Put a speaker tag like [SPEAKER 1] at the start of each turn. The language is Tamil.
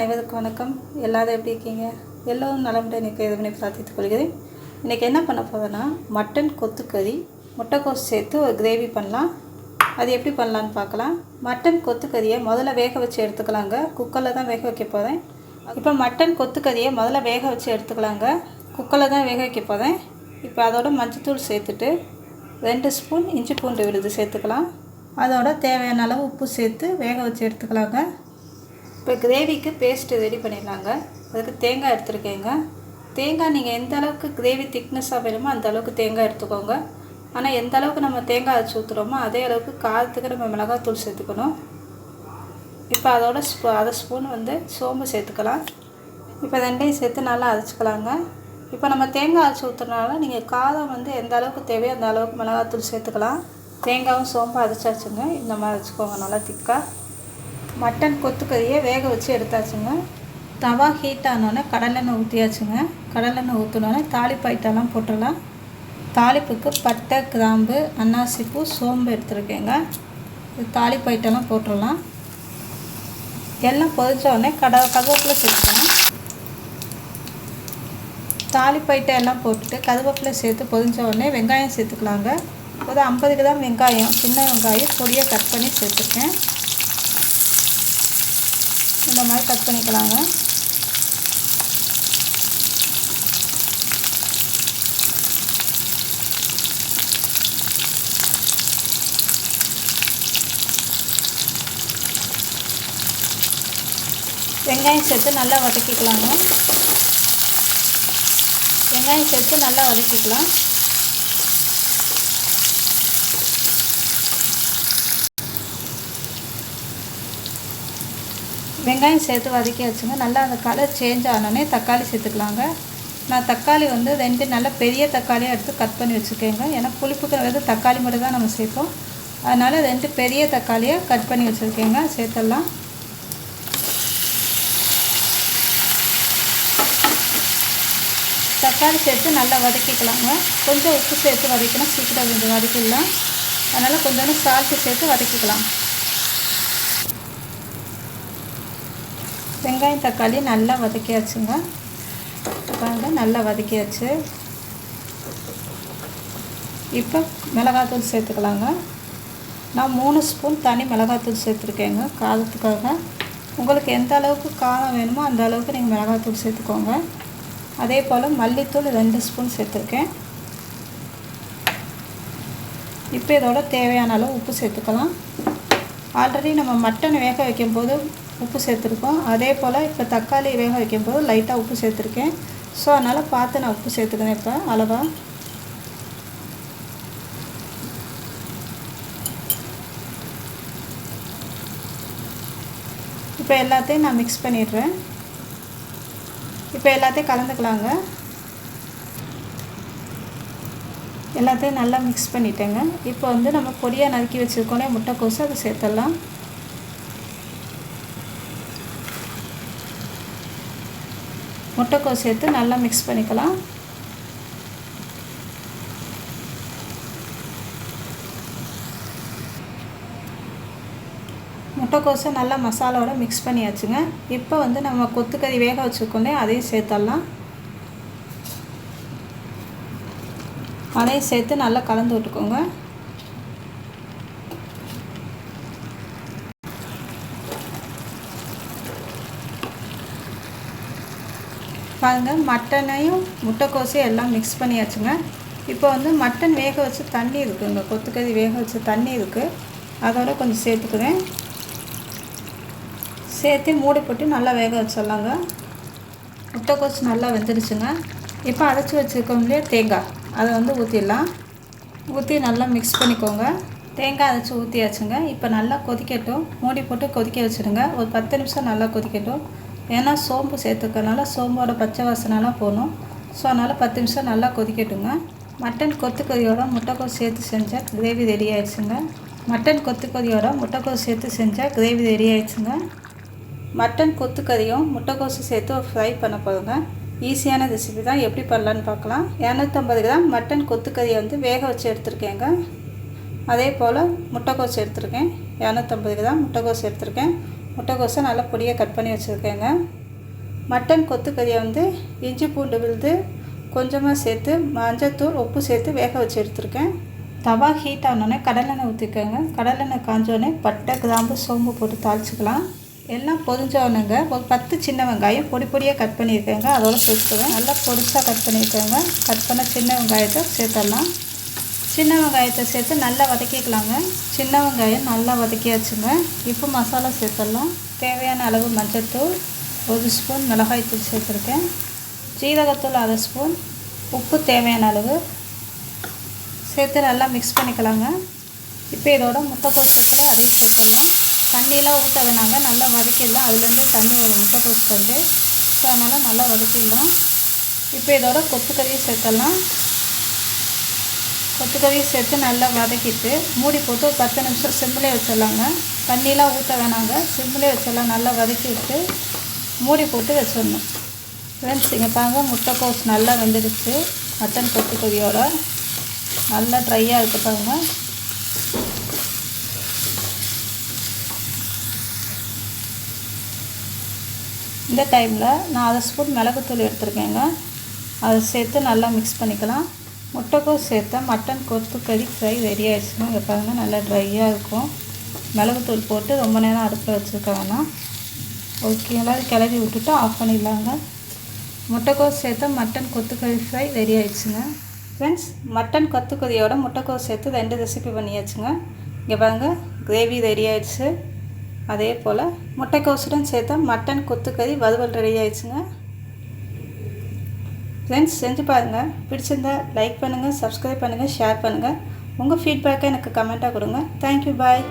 [SPEAKER 1] அனைவருக்கும் வணக்கம். எல்லாரும் எப்படி இருக்கீங்க? எல்லோரும் நலமுடன் இது எதுவுமே பிரார்த்தித்துக் கொள்கிறேன். இன்றைக்கி என்ன பண்ண போகிறேன்னா மட்டன் கொத்துக்கறி முட்டைக்கோஸ் சேர்த்து ஒரு கிரேவி பண்ணலாம். அது எப்படி பண்ணலான்னு பார்க்கலாம். மட்டன் கொத்துக்கறியை முதல்ல வேக வச்சு எடுத்துக்கலாங்க. குக்கரில் தான் வேக வைக்க போகிறேன் இப்போ மட்டன் கொத்துக்கறியை முதல்ல வேக வச்சு எடுத்துக்கலாங்க. குக்கரில் தான் வேக வைக்க போகிறேன் இப்போ அதோட மஞ்சத்தூள் சேர்த்துட்டு ரெண்டு ஸ்பூன் இஞ்சி பூண்டு விழுது சேர்த்துக்கலாம். அதோட தேவையான அளவு உப்பு சேர்த்து வேக வச்சு எடுத்துக்கலாங்க. இப்போ கிரேவிக்கு பேஸ்ட்டு ரெடி பண்ணிடலாங்க. அதுக்கு தேங்காய் எடுத்துருக்கேங்க. தேங்காய் நீங்கள் எந்த அளவுக்கு கிரேவி திக்னஸாக வேணுமோ அந்த அளவுக்கு தேங்காய் எடுத்துக்கோங்க. ஆனால் எந்த அளவுக்கு நம்ம தேங்காய் அரைச்சி ஊற்றுறோமோ அதே அளவுக்கு காரத்துக்கு நம்ம மிளகாத்தூள் சேர்த்துக்கணும். இப்போ அதோட ஸ்பூ அதை ஸ்பூன் வந்து சோம்பு சேர்த்துக்கலாம். இப்போ ரெண்டையும் சேர்த்து நல்லா அரைச்சிக்கலாங்க. இப்போ நம்ம தேங்காய் அரைச்சி ஊற்றுறதுனால நீங்கள் காரம் வந்து எந்த அளவுக்கு தேவையோ அந்த அளவுக்கு மிளகாத்தூள் சேர்த்துக்கலாம். தேங்காயும் சோம்பு அரைச்சாச்சுங்க. இந்த மாதிரி அரைச்சிக்கோங்க நல்லா திக்காக மட்டன் கொத்துக்கறியை வேக வச்சு எடுத்தாச்சுங்க. தவா ஹீட் ஆனோடனே கடலெண்ணெய் ஊற்றியாச்சுங்க கடலெண்ணெய் ஊற்றினோடனே தாளிப்பு ஐட்டம்லாம் போட்டுடலாம். தாளிப்புக்கு பட்டை கிராம்பு அன்னாசிப்பூ சோம்பு எடுத்துருக்கேங்க. இது தாளிப்பு ஐட்டம்லாம் போட்டுடலாம். எல்லாம் பொதிச்சோடனே கட கருவேப்பிலை சேர்த்துக்கலாம் தாளிப்பு ஐட்டம் எல்லாம் போட்டுட்டு கருவேப்பிலை சேர்த்து பொரிஞ்ச உடனே வெங்காயம் சேர்த்துக்கலாங்க. ஒரு ஐம்பது கிராம் வெங்காயம் சின்ன வெங்காயம் பொடியை கட் பண்ணி சேர்த்துருக்கேன். இந்த மாதிரி கட் பண்ணிக்கலாங்க. வெங்காயம் சேர்த்து நல்லா வதக்கிக்கலாங்க. வெங்காயம் சேர்த்து நல்லா வதக்கிக்கலாம். வெங்காயம் சேர்த்து வதக்கி வச்சுங்க. நல்லா அந்த கலர் சேஞ்ச் ஆனோடனே தக்காளி சேர்த்துக்கலாங்க. நான் தக்காளி வந்து ரெண்டு நல்ல பெரிய தக்காளியாக எடுத்து கட் பண்ணி வச்சுருக்கேங்க. ஏன்னா புளிப்புக்கு வந்து தக்காளி மட்டும் தான் நம்ம சேர்ப்போம். அதனால் ரெண்டு பெரிய தக்காளியை கட் பண்ணி வச்சுருக்கேங்க. சேர்த்துடலாம். தக்காளி சேர்த்து நல்லா வதக்கிக்கலாங்க. கொஞ்சம் உப்பு சேர்த்து வதக்கினா சீக்கிரம் கொஞ்சம் வதக்கிடலாம். அதனால் கொஞ்சோண்டு சால்ட்டு சேர்த்து வதக்கிக்கலாம். வெங்காயம் தக்காளி நல்லா வதக்கியாச்சுங்க. பாருங்க நல்லா வதக்கியாச்சு. இப்போ மிளகாத்தூள் சேர்த்துக்கலாங்க. நான் மூணு ஸ்பூன் தனி மிளகாத்தூள் சேர்த்துருக்கேங்க காரத்துக்காக. உங்களுக்கு எந்த அளவுக்கு காரம் வேணுமோ அந்த அளவுக்கு நீங்கள் மிளகாத்தூள் சேர்த்துக்கோங்க. அதே போல் மல்லித்தூள் ரெண்டு ஸ்பூன் சேர்த்துருக்கேன். இப்போ இதோட தேவையான அளவு உப்பு சேர்த்துக்கலாம். ஆல்ரெடி நம்ம மட்டன் வேக வைக்கும்போது உப்பு சேர்த்துருக்கோம். அதே போல் இப்போ தக்காளி வேக வைக்கும்போது லைட்டாக உப்பு சேர்த்துருக்கேன். ஸோ அதனால் பார்த்து நான் உப்பு சேர்த்துக்கிறேன் இப்போ அளவாக இப்போ எல்லாத்தையும் நான் மிக்ஸ் பண்ணிடுறேன். இப்போ எல்லாத்தையும் கலந்துக்கலாங்க. எல்லாத்தையும் நல்லா மிக்ஸ் பண்ணிட்டேங்க. இப்போ வந்து நம்ம பொடியாக நறுக்கி வச்சுருக்கோன்னே முட்டைக்கோசு அதை சேர்த்துடலாம். முட்டைக்கோஸ் சேர்த்து நல்லா மிக்ஸ் பண்ணிக்கலாம். முட்டைக்கோஸை நல்லா மசாலாவோட மிக்ஸ் பண்ணியாச்சுங்க. இப்போ வந்து நம்ம கொத்துக்கறி வேக வச்சுருக்கோண்டே அதையும் சேர்த்துடலாம் அதையும் சேர்த்து நல்லா கலந்து விட்டுக்கோங்க. பாருங்கள் மட்டனையும் முட்டைக்கோசையும் எல்லாம் மிக்ஸ் பண்ணியாச்சுங்க. இப்போ வந்து மட்டன் வேக வச்சு தண்ணி இருக்குதுங்க கொத்துக்கறி வேக வச்சு தண்ணி இருக்குது அதோட கொஞ்சம் சேர்த்துக்குவேன் சேர்த்து மூடி போட்டு நல்லா வேக வச்சிடலாங்க. முட்டைக்கோஸ் நல்லா வெந்துடுச்சுங்க இப்போ அரைச்சி வச்சுருக்கோம் இல்லையா தேங்காய். அதை வந்து ஊற்றிடலாம் ஊற்றி நல்லா மிக்ஸ் பண்ணிக்கோங்க. தேங்காய் அரைச்சி ஊற்றியாச்சுங்க இப்போ நல்லா கொதிக்கட்டும். மூடி போட்டு கொதிக்க வச்சுடுங்க. ஒரு பத்து நிமிஷம் நல்லா கொதிக்கட்டும். ஏன்னா சோம்பு சேர்த்துக்கறனால சோம்போட பச்சை வாசனைலாம் போகணும். ஸோ அதனால் பத்து நிமிஷம் நல்லா கொதிக்கட்டுங்க. மட்டன் கொத்துக்கறியோட முட்டைக்கோஸ் சேர்த்து செஞ்சால் கிரேவி ரெடி ஆயிடுச்சுங்க. மட்டன் கொத்துக்கறியோட முட்டைக்கோஸ் சேர்த்து செஞ்சால் கிரேவி ரெடி ஆயிடுச்சுங்க. மட்டன் கொத்துக்கறியும் முட்டைக்கோஸும் சேர்த்து ஃப்ரை பண்ண போதுங்க. ஈஸியான ரெசிபி தான். எப்படி பண்ணலான்னு பார்க்கலாம். இரநூத்தம்பது கிராம் மட்டன் கொத்துக்கறியை வந்து வேக வச்சு எடுத்திருக்கேங்க. அதே போல் முட்டைக்கோஸ் எடுத்திருக்கேன். இரநூத்தம்பது கிராம் முட்டைக்கோஸ் எடுத்திருக்கேன். முட்டைக்கோஸை நல்லா பொடியாக கட் பண்ணி வச்சுருக்கேங்க. மட்டன் கொத்துக்கறியை வந்து இஞ்சி பூண்டு விழுது கொஞ்சமாக சேர்த்து மஞ்சத்தூள் உப்பு சேர்த்து வேக வச்சு எடுத்துருக்கேன். தவா ஹீட் ஆனோடனே கடலெண்ணெய் ஊற்றிக்கோங்க கடலெண்ணெய் காஞ்சோடனே பட்டை கிராம்பு சோம்பு போட்டு தாளிச்சிக்கலாம். எல்லாம் பொரிஞ்சோடனேங்க ஒரு பத்து சின்ன வெங்காயம் பொடி பொடியாக கட் பண்ணியிருக்கேங்க. அதோட சேர்த்துக்குவேன் நல்லா பொடிசாக கட் பண்ணியிருக்கேங்க. கட் பண்ண சின்ன வெங்காயத்தை சேர்த்துடலாம். சின்ன வெங்காயத்தை சேர்த்து நல்லா வதக்கிக்கலாங்க. சின்ன வெங்காயம் நல்லா வதக்கியாச்சுங்க. இப்போ மசாலா சேர்த்துடலாம். தேவையான அளவு மஞ்சத்தூள் ஒரு ஸ்பூன் மிளகாய்த்தூள் சேர்த்துருக்கேன். ஜீரகத்தூள் அரை ஸ்பூன் உப்பு தேவையான அளவு சேர்த்து நல்லா மிக்ஸ் பண்ணிக்கலாங்க. இப்போ இதோட முட்டைக்கோஸ் சேர்த்து அதையும் சேர்த்துடலாம். தண்ணியெலாம் ஊற்ற வேணாங்க நல்லா வதக்கிடலாம். அதுலேருந்து தண்ணி வரும் முட்டைக்கோஸ் தண்டு ஸோ அதனால் நல்லா வதக்கிடலாம். இப்போ இதோட கொத்துக்கறியும் சேர்த்துடலாம். கொத்துக்கறியை சேர்த்து நல்லா வதக்கிட்டு மூடி போட்டு ஒரு பத்து நிமிஷம் சிம்மிலே வச்சிடலாங்க. தண்ணியெலாம் ஊற்ற வேணாங்க. சிம்மிலே வச்சிடலாம் நல்லா வதக்கி விட்டு மூடி போட்டு வச்சிடணும். ஃப்ரெண்ட்ஸ் இங்கே பாருங்க முட்டைக்கோஸ் நல்லா வெந்துடுச்சு. மட்டன் கொத்துக்கறியோட நல்லா ட்ரையாக இருக்குது பாருங்க. இந்த டைமில் நான் அரை ஸ்பூன் மிளகுத்தூள் எடுத்துருக்கேங்க. அதை சேர்த்து நல்லா மிக்ஸ் பண்ணிக்கலாம். முட்டைக்கோஸ் சேர்த்தா மட்டன் கொத்துக்கறி ஃப்ரை ரெடி ஆகிடுச்சுங்க இங்கே பாருங்கள் நல்லா ட்ரையாக இருக்கும். மிளகுத்தூள் போட்டு ரொம்ப நேரம் அடுப்பில் வச்சுருக்க வேணாம். ஓகேங்களா கிளறி விட்டுட்டு ஆஃப் பண்ணிடலாங்க. முட்டைக்கோஸ் சேர்த்தா மட்டன் கொத்துக்கறி ஃப்ரை ரெடி ஆயிடுச்சுங்க ஃப்ரெண்ட்ஸ் மட்டன் கொத்துக்கறியோட முட்டைக்கோஸ் சேர்த்து ரெண்டு ரெசிபி பண்ணியாச்சுங்க. இங்கே பாருங்க கிரேவி ரெடி ஆயிடுச்சு அதே போல் முட்டைக்கோஸுடன் சேர்த்தா மட்டன் கொத்துக்கறி வறுவல் ரெடி ஆயிடுச்சுங்க. ஃப்ரெண்ட்ஸ் செஞ்சு பாருங்கள் பிடிச்சிருந்தா லைக் பண்ணுங்கள் சப்ஸ்கிரைப் பண்ணுங்கள் ஷேர் பண்ணுங்கள் உங்கள் ஃபீட்பேக்கை எனக்கு கமெண்ட்டாக கொடுங்க. Thank you bye